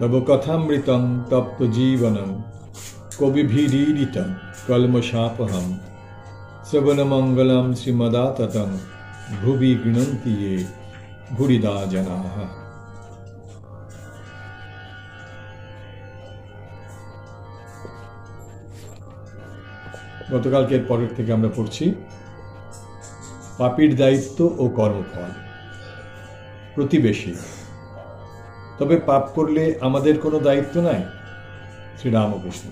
তব কথামৃতং তপ্ত জীবনম কবিভিরীড়িত কলমশাপহম। শ্রবণমঙ্গলম শ্রীমদাততং ভুবি গৃণন্তি ये ভুরিদা জনাः গতকালকের পরের থেকে আমরা পড়ছি, পাপির দায়িত্ব ও কর্মফল, প্রতিবেশী। তবে পাপ করলে আমাদের কোনো দায়িত্ব নাই? শ্রীরামকৃষ্ণ।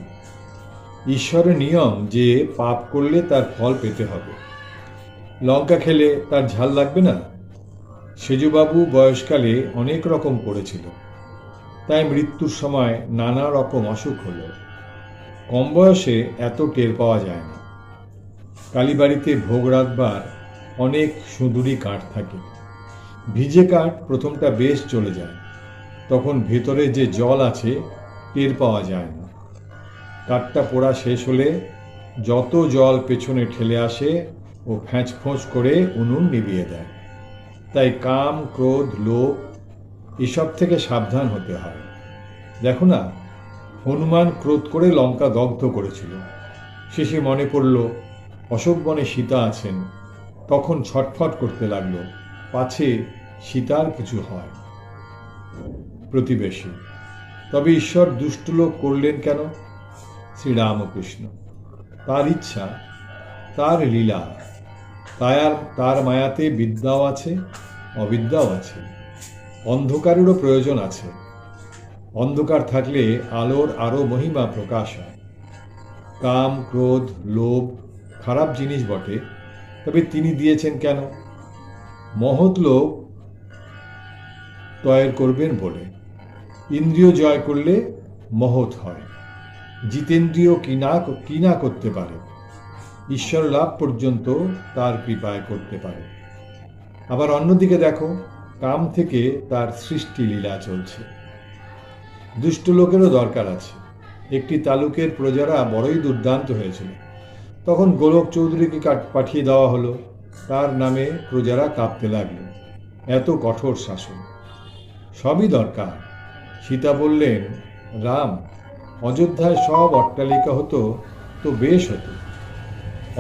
ঈশ্বরের নিয়ম যে পাপ করলে তার ফল পেতে হবে। লঙ্কা খেলে তার ঝাল লাগবে না? সেজুবাবু বয়সকালে অনেক রকম করেছিল তাই মৃত্যুর সময় নানা রকম অসুখ হলো। কম বয়সে এত টের পাওয়া যায় না। কালীবাড়িতে ভোগ রাখবার অনেক সুদূরী কাঠ থাকে। ভিজে কাঠ প্রথমটা বেশ চলে যায়। তখন ভেতরে যে জল আছে, টের পাওয়া যায় না। কাঠটা পোড়া শেষ হলে যত জল পেছনে ঠেলে আসে, ও ফ্যাঁচ ফোঁচ করে উনুন নিভিয়ে দেয়। তাই কাম, ক্রোধ, লোভ, এসব থেকে সাবধান হতে হয়। দেখো না, হনুমান ক্রোধ করে লঙ্কা দগ্ধ করেছিল। শেষে মনে পড়ল, অশোক বনে সীতা আছেন। তখন ছটফট করতে লাগল, পাছে সীতার কিছু হয়। প্রতিবেশী। তবে ঈশ্বর দুষ্ট লোক করলেন কেন? শ্রীরামকৃষ্ণ। তার ইচ্ছা, তার লীলা তার তার মায়াতে বিদ্যাও আছে, অবিদ্যাও আছে। অন্ধকারেরও প্রয়োজন আছে। অন্ধকার থাকলে আলোর আরও মহিমা প্রকাশ হয়। কাম, ক্রোধ, লোভ, খারাপ জিনিস বটে, তবে তিনি দিয়েছেন কেন? মহৎ লোক তয়ের করবেন বলে। ইন্দ্রিয় জয় করলে মহৎ হয়। জিতেন্দ্রিয় কি না কি না করতে পারে। ঈশ্বর লাভ পর্যন্ত তার কৃপায় করতে পারে। আবার অন্যদিকে দেখো, কাম থেকে তার সৃষ্টি লীলা চলছে। দুষ্ট লোকেরও দরকার আছে। একটি তালুকের প্রজারা বড়ই দুর্দান্ত হয়েছিল। তখন গোলক চৌধুরীকে পাঠিয়ে দেওয়া হলো। তার নামে প্রজারা কাঁপতে লাগল। এত কঠোর শাসন। সবই দরকার। সীতা বললেন, রাম, অযোধ্যায় সব অট্টালিকা হতো তো বেশ হতো।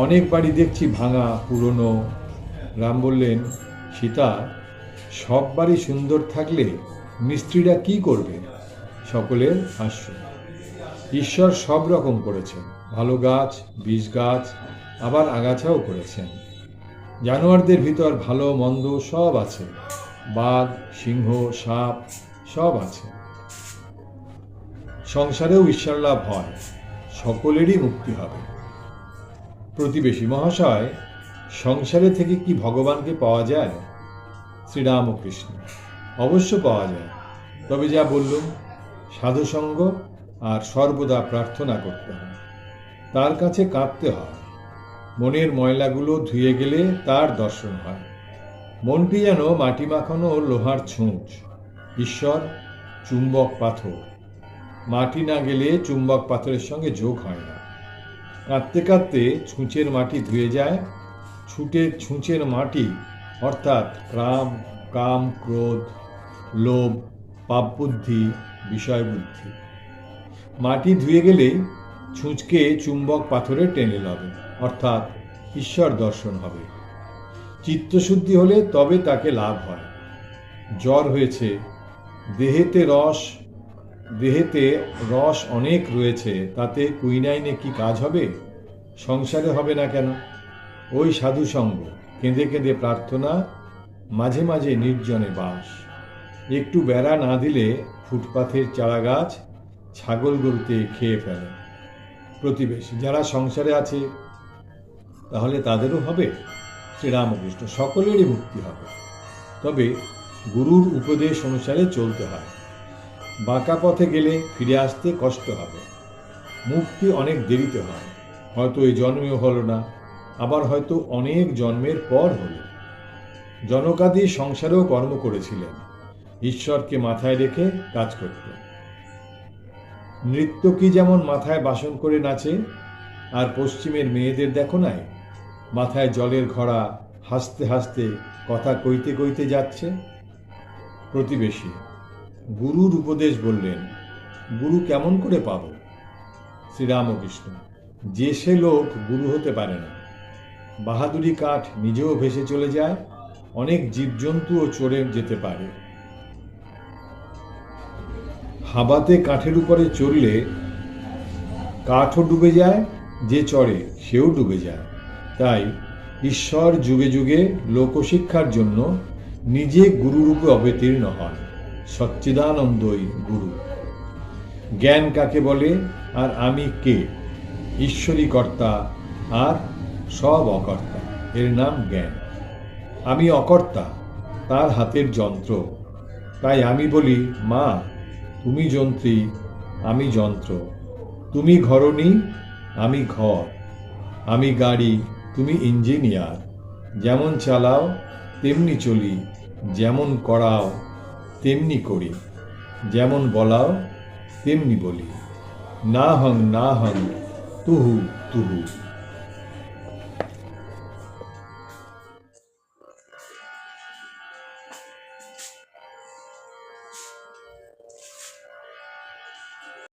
অনেক বাড়ি দেখছি ভাঙা, পুরনো। রাম বললেন, সীতা, সব বাড়ি সুন্দর থাকলে মিস্ত্রিরা কি করবে? সকলের হাস্য। ঈশ্বর সব রকম করেছেন। ভালো গাছ, বীজ গাছ, আবার আগাছাও করেছেন। জানোয়ারদের ভিতর ভালো, মন্দ সব আছে। বাঘ, সিংহ, সাপ সব আছে। সংসারেও ঈশ্বর লাভ হয়, সকলেরই মুক্তি হবে। প্রতিবেশী মহাশয়, সংসারে থেকে কি ভগবানকে পাওয়া যায়? শ্রীরামকৃষ্ণ, অবশ্য পাওয়া যায়। তবে যা বললুম, সাধুসঙ্গ আর সর্বদা প্রার্থনা করতে হয়। তার কাছে কাঁদতে হয়। মনের ময়লাগুলো ধুয়ে গেলে তার দর্শন হয়। মনটি যেন মাটি মাখানো লোহার ছুঁচ, ঈশ্বর, চুম্বক পাথর। মাটি না গেলে চুম্বক পাথরের সঙ্গে যোগ হয় না। কাঁদতে কাঁদতে ছুঁচের মাটি ধুয়ে যায়। ছুটে ছুঁচের মাটি, অর্থাৎ রাম, কাম, ক্রোধ, লোভ পাপ বুদ্ধি বিষয় বুদ্ধি মাটি ধুয়ে গেলেই ছুঁচকে চুম্বক পাথরে টেনে লবে, অর্থাৎ ঈশ্বর দর্শন হবে। চিত্তশুদ্ধি হলে তবে তাকে লাভ হয়। জ্বর হয়েছে, দেহেতে রস দেহেতে রস অনেক রয়েছে, তাতে কুইনাইনে কি কাজ হবে? সংসারে হবে না কেন? ওই সাধু সঙ্গ, কেঁদে কেঁদে প্রার্থনা, মাঝে মাঝে নির্জনে বাস। একটু বেড়া না দিলে ফুটপাথের চারা গাছ ছাগল গরুতে খেয়ে ফেলে। প্রতিবেশী যারা সংসারে আছে, তাহলে তাদেরও হবে? শ্রীরামকৃষ্ণ, সকলেরই মুক্তি হবে। তবে গুরুর উপদেশ অনুসারে চলতে হয়। বাঁকা পথে গেলে ফিরে আসতে কষ্ট হবে। মুক্তি অনেক দেরিতে হয়। হয়তো এই জন্মেও হলো না, আবার হয়তো অনেক জন্মের পর হলো। জনকাদি সংসারেও কর্ম করেছিলেন। ঈশ্বরকে মাথায় রেখে কাজ করতেন। নৃত্যকি যেমন মাথায় বাসন করে নাচে, আর পশ্চিমের মেয়েদের দেখো নাই, মাথায় জলের ঘড়া হাসতে হাসতে কথা কইতে কইতে যাচ্ছে? প্রতিবেশী গুরুর উপদেশ বললেন, গুরু কেমন করে পাব? শ্রীরামকৃষ্ণ, যে সে লোক গুরু হতে পারে না। বাহাদুরি কাঠ নিজেও ভেসে চলে যায়, অনেক জীবজন্তুও চড়ে যেতে পারে। হাবাতে কাঠের উপরে চড়লে কাঠও ডুবে যায়, যে চড়ে সেও ডুবে যায়। তাই ঈশ্বর যুগে যুগে লোকশিক্ষার জন্য নিজে গুরুরূপে অবতীর্ণ হন। সচ্চিদানন্দই গুরু। জ্ঞান কাকে বলে আর আমি কে? ঈশ্বরী কর্তা আর সব অকর্তা। এর নাম জ্ঞান। আমি অকর্তা, তার হাতের যন্ত্র। তাই আমি বলি, মা, তুমি যন্ত্রী, আমি যন্ত্র। তুমি ঘরণী, আমি ঘর। আমি গাড়ি, তুমি ইঞ্জিনিয়ার। যেমন চালাও, তেমনি চলি। যেমন করাও তেমনি করি যেমন বলাও তেমনি বলি। না হং না হং তুহু তুহু।